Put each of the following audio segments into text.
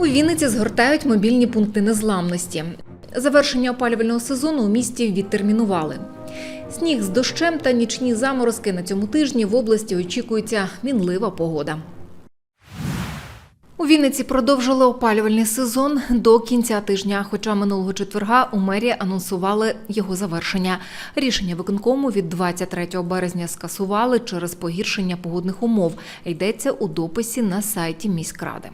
У Вінниці згортають мобільні пункти незламності. Завершення опалювального сезону у місті відтермінували. Сніг з дощем та нічні заморозки на цьому тижні в області очікується мінлива погода. У Вінниці продовжили опалювальний сезон до кінця тижня. Хоча минулого четверга у мерії анонсували його завершення. Рішення виконкому від 23 березня скасували через погіршення погодних умов. Йдеться у дописі на сайті міськради.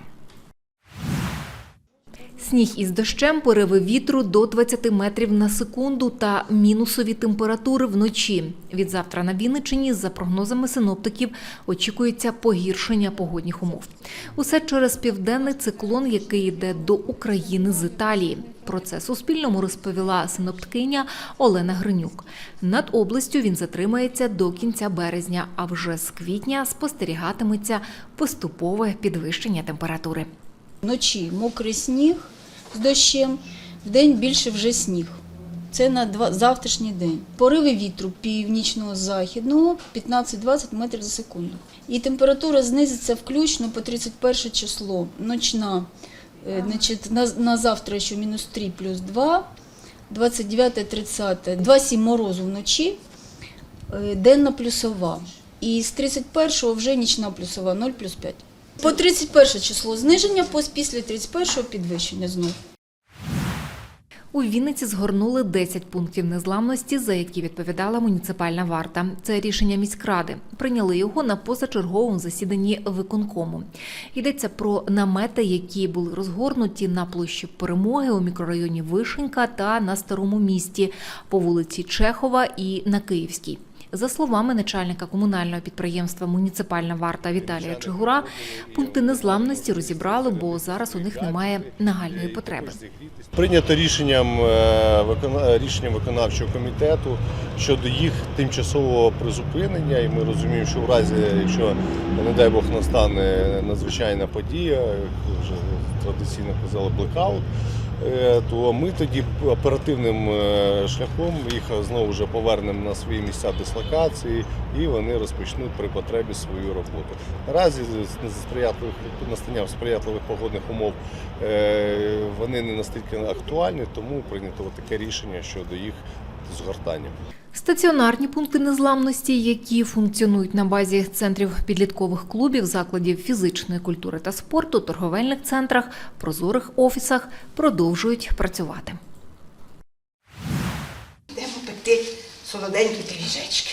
Сніг із дощем, пориви вітру до 20 метрів на секунду та мінусові температури вночі. Від завтра на Вінниччині, за прогнозами синоптиків, очікується погіршення погодних умов. Усе через південний циклон, який йде до України з Італії. Про це Суспільному розповіла синоптикиня Олена Гринюк. Над областю він затримається до кінця березня, а вже з квітня спостерігатиметься поступове підвищення температури. Вночі мокрий сніг з дощем, вдень більше вже сніг. Це на завтрашній день. Пориви вітру північного західного 15-20 метрів за секунду. І температура знизиться включно по 31 число. Ночна, е, значить, на, на завтра ще мінус 3 плюс 2, 29-30, 2,7 морозу вночі, е, денна плюсова. І з 31-го вже нічна плюсова 0 плюс 5. По 31 число зниження, після 31 підвищення знову. У Вінниці згорнули 10 пунктів незламності, за які відповідала муніципальна варта. Це рішення міськради. Прийняли його на позачерговому засіданні виконкому. Йдеться про намети, які були розгорнуті на площі Перемоги у мікрорайоні Вишенька та на старому місті по вулиці Чехова і на Київській. За словами начальника комунального підприємства Муніципальна варта Віталія Чигура, пункти незламності розібрали, бо зараз у них немає нагальної потреби. Прийнято рішенням, е, рішенням виконавчого комітету щодо їх тимчасового призупинення. І ми розуміємо, що в разі, якщо, не дай Бог, настане надзвичайна подія, вже традиційно казали, блекаут, то ми тоді оперативним е, шляхом їх знову вже повернемо на свої місця дислокації і вони розпочнуть при потребі свою роботу. Наразі сприятливих настанням сприятливих погодних умов е, вони не настільки актуальні, тому прийнято таке рішення щодо їх згортання. Стаціонарні пункти незламності, які функціонують на базі центрів підліткових клубів, закладів фізичної культури та спорту, торговельних центрах, прозорих офісах, продовжують працювати. Йдемо пекти солоденькі пиріжечки.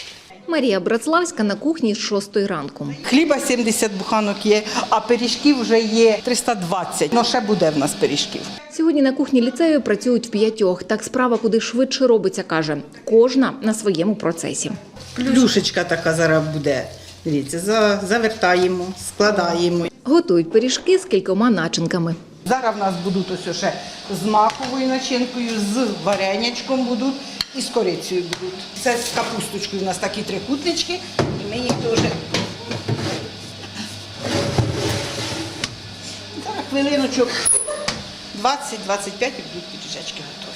Марія Братславська на кухні з 6 ранку. Хліба 70 буханок є, а пиріжків вже є 320. Ну ще буде в нас пиріжків. Сьогодні на кухні ліцею працюють п'ятьох. Так справа куди швидше робиться, каже. Кожна на своєму процесі. Плюшечка така зараз буде. Дивіться, завертаємо, складаємо. Готують пиріжки з кількома начинками. Зараз в нас будуть ось ще з маковою начинкою, з варенячком будуть і з корицею будуть. Це з капусточкою у нас такі трикутнички, і ми їх теж. Зараз хвилиночок 20-25 і будуть пиріжечки готові.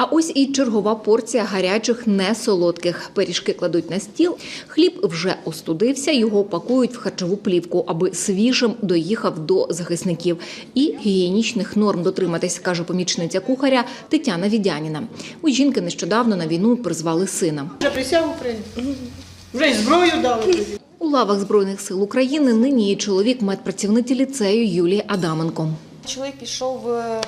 А ось і чергова порція гарячих несолодких. Пиріжки кладуть на стіл. Хліб вже остудився. Його пакують в харчову плівку, аби свіжим доїхав до захисників. І гігієнічних норм дотриматись, каже помічниця кухаря Тетяна Відяніна. У жінки нещодавно на війну призвали сина. Вже присягу прийняв. Вже й зброю дали. У лавах збройних сил України нині є чоловік медпрацівниці ліцею Юлії Адаменко. Чоловік пішов е,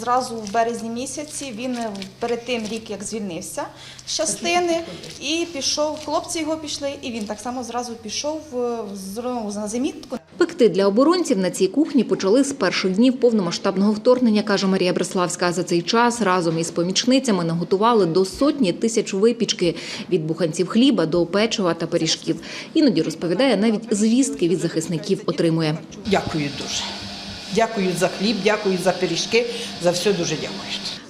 зразу в березні місяці. Він е, перед тим рік як звільнився з частини і пішов. Хлопці його пішли, і він так само зразу пішов е, на замітку. Пекти для оборонців на цій кухні почали з перших днів повномасштабного вторгнення, каже Марія Бреславська. За цей час разом із помічницями наготували до сотні тисяч випічки від буханців хліба до печива та пиріжків. Іноді розповідає, навіть звістки від захисників отримує. Дякую дуже. Дякую за хліб, дякую за пиріжки, за все дуже дякую.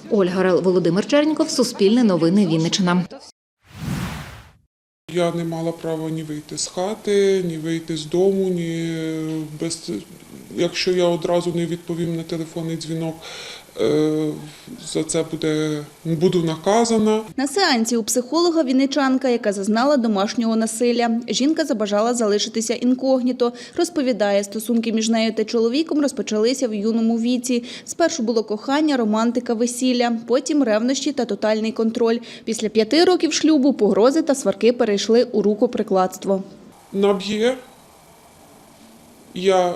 Ольга Рел, Володимир Черніков, Суспільне новини Вінниччина. Я не мала права ні вийти з хати, ні вийти з дому, ні без якщо я одразу не відповім на телефонний дзвінок за це буде буду наказана. На сеансі у психолога вінничанка, яка зазнала домашнього насилля. Жінка забажала залишитися інкогніто. Розповідає, стосунки між нею та чоловіком розпочалися в юному віці. Спершу було кохання, романтика, весілля, потім ревнощі та тотальний контроль. Після п'яти років шлюбу погрози та сварки перейшли у рукоприкладство. Наб'є, я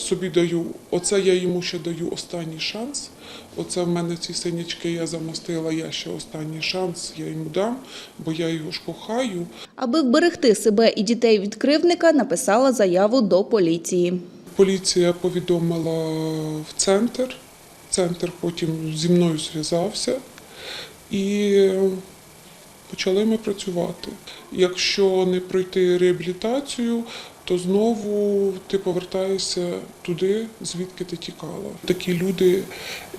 собі даю, оце я йому ще даю останній шанс. Оце в мене ці синячки я замостила, я ще останній шанс я йому дам, бо я його ж кохаю. Аби вберегти себе і дітей від кривдника, написала заяву до поліції. Поліція повідомила в центр. Центр потім зі мною зв'язався і почали ми працювати. Якщо не пройти реабілітацію, то знову ти повертаєшся туди, звідки ти тікала. Такі люди,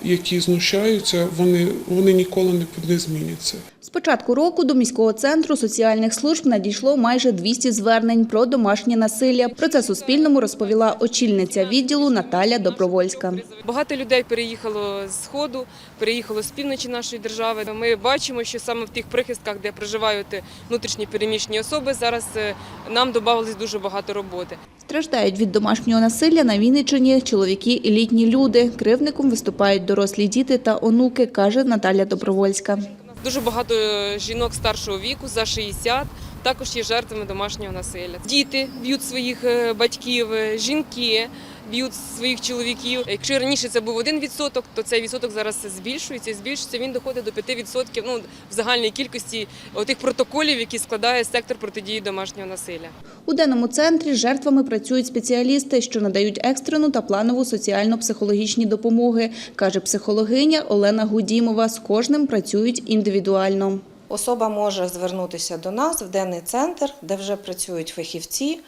які знущаються, вони, вони ніколи не, не зміняться. З початку року до міського центру соціальних служб надійшло майже 200 звернень про домашнє насилля. Про це Суспільному розповіла очільниця відділу Наталя Добровольська. Багато людей переїхало з сходу, переїхало з півночі нашої держави. Ми бачимо, що саме в тих прихистках, де проживають внутрішні переміщені особи, зараз е, нам додавалось дуже багато роботи. Страждають від домашнього насилля на Вінниччині чоловіки і літні люди. Кривником виступають дорослі діти та онуки, каже Наталя Добровольська. Дуже багато жінок старшого віку за 60 також є жертвами домашнього насилля. Діти б'ють своїх е, батьків, е, жінки б'ють своїх чоловіків. Якщо раніше це був один відсоток, то цей відсоток зараз збільшується. і Збільшується він доходить до 5% ну, в загальній кількості тих протоколів, які складає сектор протидії домашнього насилля. У денному центрі з жертвами працюють спеціалісти, що надають екстрену та планову соціально-психологічні допомоги, каже психологиня Олена Гудімова. З кожним працюють індивідуально. Особа може звернутися до нас в денний центр, де вже працюють фахівці.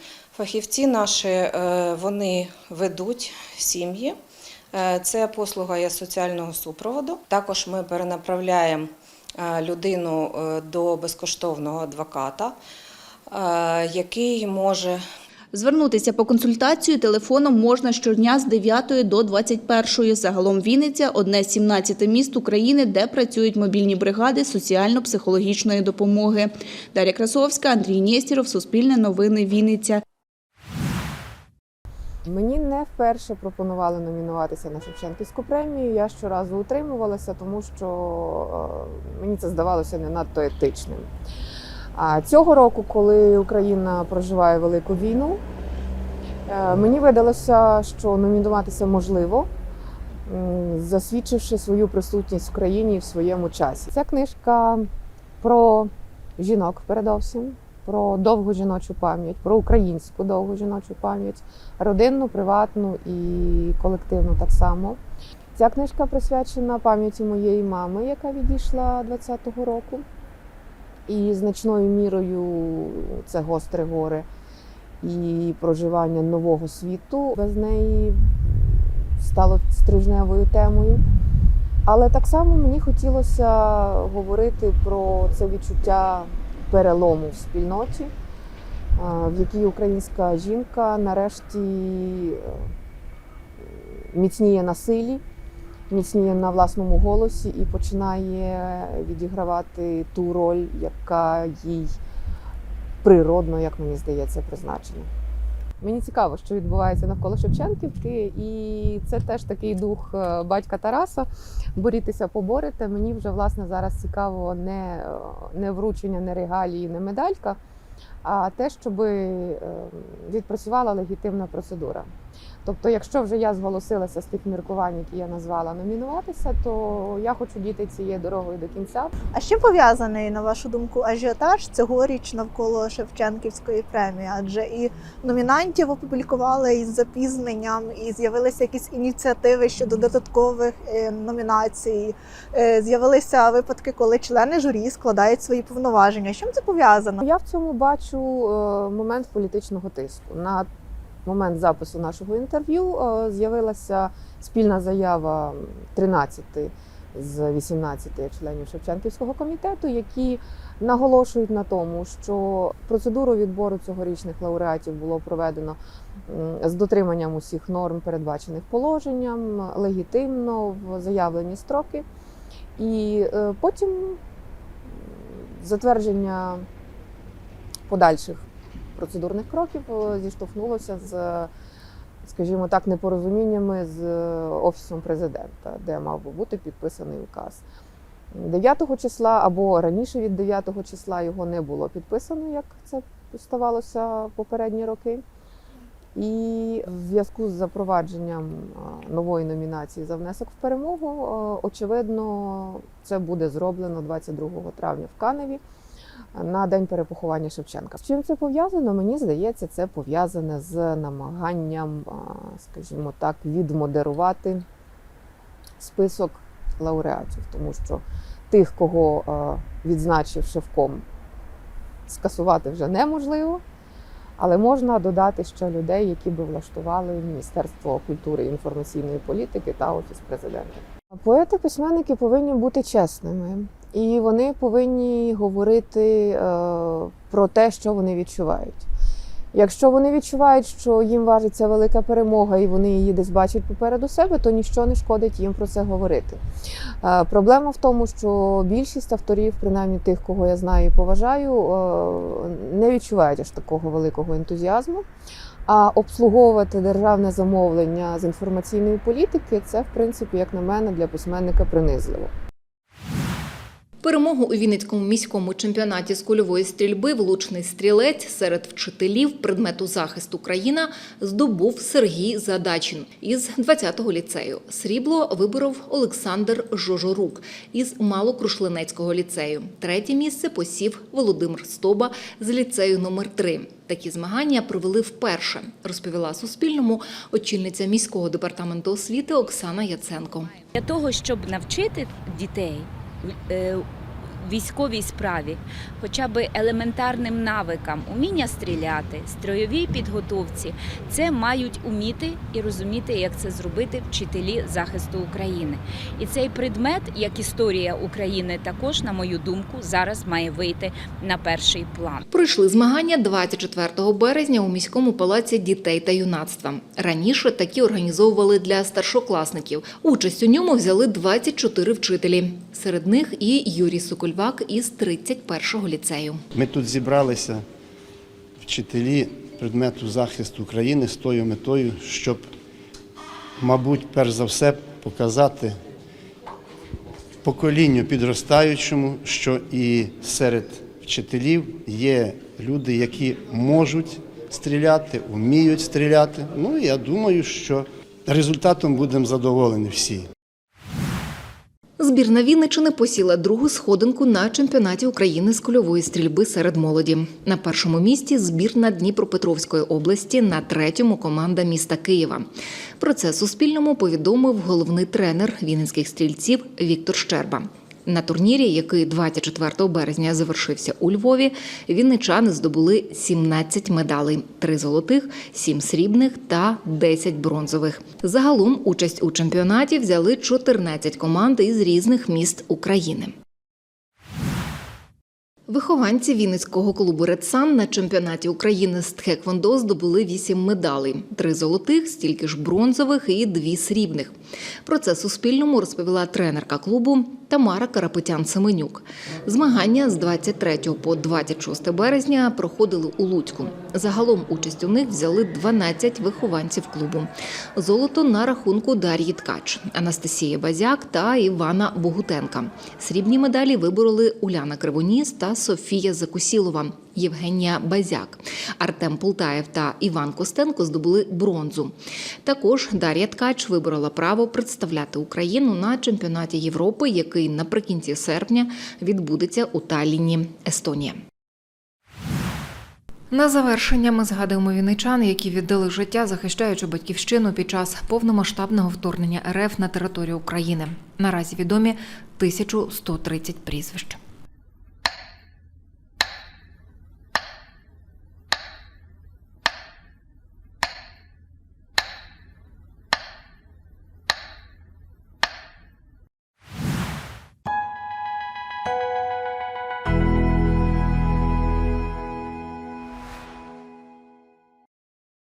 Фахівці наші е, вони ведуть сім'ї. Е, Це послуга є соціального супроводу. Також ми перенаправляємо е, людину до безкоштовного адвоката, який може Звернутися по консультацію телефоном можна щодня з 9 до 21. Загалом Вінниця – одне з 17 міст України, де працюють мобільні бригади соціально-психологічної допомоги. Дар'я Красовська, Андрій Нєстіров, Суспільне новини, Вінниця. Мені не вперше пропонували номінуватися на Шевченківську премію. Я щоразу утримувалася, тому що е, мені це здавалося не надто етичним. А цього року, коли Україна проживає велику війну, е, мені видалося, що номінуватися можливо, засвідчивши свою присутність в країні і в своєму часі. Ця книжка про жінок передовсім, про довгу жіночу пам'ять, про українську довгу жіночу пам'ять родинну, приватну і колективну так само. Ця книжка присвячена пам'яті моєї мами, яка відійшла 20-го року. І значною мірою це гостре горе і проживання нового світу без неї стало стрижневою темою. Але так само мені хотілося говорити про це відчуття перелому в спільноті, в якій українська жінка нарешті е, міцніє на силі, міцніє на власному голосі і починає відігравати ту роль, яка їй природно, як мені здається, призначена. Мені цікаво, що відбувається навколо Шевченківки, і це теж такий дух е, батька Тараса. Борітися, поборете. Мені вже власне зараз цікаво не, е, не вручення, не регалії, не медалька, а те, щоб відпрацювала легітимна процедура. Тобто, якщо вже я зголосилася з тих міркувань, які я назвала номінуватися, то я хочу дійти цією дорогою до кінця. А з чим пов'язаний, на вашу думку, ажіотаж цьогоріч навколо Шевченківської премії? Адже і номінантів опублікували із запізненням, і з'явилися якісь ініціативи щодо додаткових е, номінацій. Е, З'явилися випадки, коли члени журі складають свої повноваження. З чим це пов'язано? Я в цьому бачу е, момент політичного тиску. На момент запису нашого інтерв'ю е, з'явилася спільна заява 13 з 18 членів Шевченківського комітету, які Наголошують на тому, що процедуру відбору цьогорічних лауреатів було проведено з дотриманням усіх норм, передбачених положенням, легітимно в заявлені строки. І е, потім затвердження подальших процедурних кроків е, зіштовхнулося з, скажімо так, непорозуміннями з офісом президента, де мав би бути підписаний указ. 9 числа або раніше від 9 числа його не було підписано, як це ставалося попередні роки. І в зв'язку з запровадженням нової номінації за внесок в перемогу, очевидно, це буде зроблено 22 травня в Каневі на день перепоховання Шевченка. З чим це пов'язано? Мені здається, це пов'язане з намаганням, скажімо так, відмодерувати список лауреатів, тому що тих, кого відзначив Шевком, скасувати вже неможливо. Але можна додати ще людей, які би влаштували Міністерство культури і інформаційної політики та Офіс президента. Поети, письменники повинні бути чесними, і вони повинні говорити е, про те, що вони відчувають. Якщо вони відчувають, що їм важиться велика перемога, і вони її десь бачать попереду себе, то ніщо не шкодить їм про це говорити. Е, Проблема в тому, що більшість авторів, принаймні тих, кого я знаю і поважаю, е, не відчувають аж такого великого ентузіазму. А обслуговувати державне замовлення з інформаційної політики це, в принципі, як на мене, для письменника принизливо. Перемогу у Вінницькому міському чемпіонаті з кульової стрільби влучний стрілець серед вчителів предмету захист Україна здобув Сергій Задачин із 20-го ліцею. Срібло виборов Олександр Жожорук із Малокрушлинецького ліцею. Третє місце посів Володимир Стоба з ліцею номер 3 Такі змагання провели вперше, розповіла Суспільному очільниця міського департаменту освіти Оксана Яценко. Для того, щоб навчити дітей uh, військовій справі, хоча б елементарним навикам, уміння стріляти, строєвій підготовці, це мають уміти і розуміти, як це зробити вчителі захисту України. І цей предмет, як історія України, також, на мою думку, зараз має вийти на перший план. Пройшли змагання 24 березня у міському палаці дітей та юнацтва. Раніше такі організовували для старшокласників. Участь у ньому взяли 24 вчителі. Серед них і Юрій Сокольвак із 31-го ліцею. Ми тут зібралися вчителі предмету захисту України з тою метою, щоб, мабуть, перш за все показати поколінню підростаючому, що і серед вчителів є люди, які можуть стріляти, вміють стріляти. Ну, я думаю, що результатом будемо задоволені всі. Збірна Вінничини посіла другу сходинку на чемпіонаті України з кульової стрільби серед молоді. На першому місці збірна Дніпропетровської області, на третьому команда міста Києва. Про це Суспільному повідомив головний тренер вінницьких стрільців Віктор Щерба. На турнірі, який 24 березня завершився у Львові, вінничани здобули 17 медалей: 3 золотих, 7 срібних та 10 бронзових. Загалом участь у чемпіонаті взяли 14 команд із різних міст України. Вихованці Вінницького клубу «Редсан» на чемпіонаті України з тхеквондо здобули вісім медалей: три золотих, стільки ж бронзових і дві срібних. Про це Суспільному розповіла тренерка клубу Тамара Карапетян-Семенюк. Змагання з 23 по 26 березня проходили у Луцьку. Загалом участь у них взяли 12 вихованців клубу. Золото на рахунку Дар'ї Ткач, Анастасії Базяк та Івана Богутенка. Срібні медалі вибороли Уляна Кривоніс та Софія Закусілова. Євгенія Базяк, Артем Полтаєв та Іван Костенко здобули бронзу. Також Дар'я Ткач виборола право представляти Україну на чемпіонаті Європи, який наприкінці серпня відбудеться у Талліні, Естонія. На завершення ми згадуємо вінничан, які віддали життя, захищаючи батьківщину під час повномасштабного вторгнення РФ на територію України. Наразі відомі 1130 прізвищ.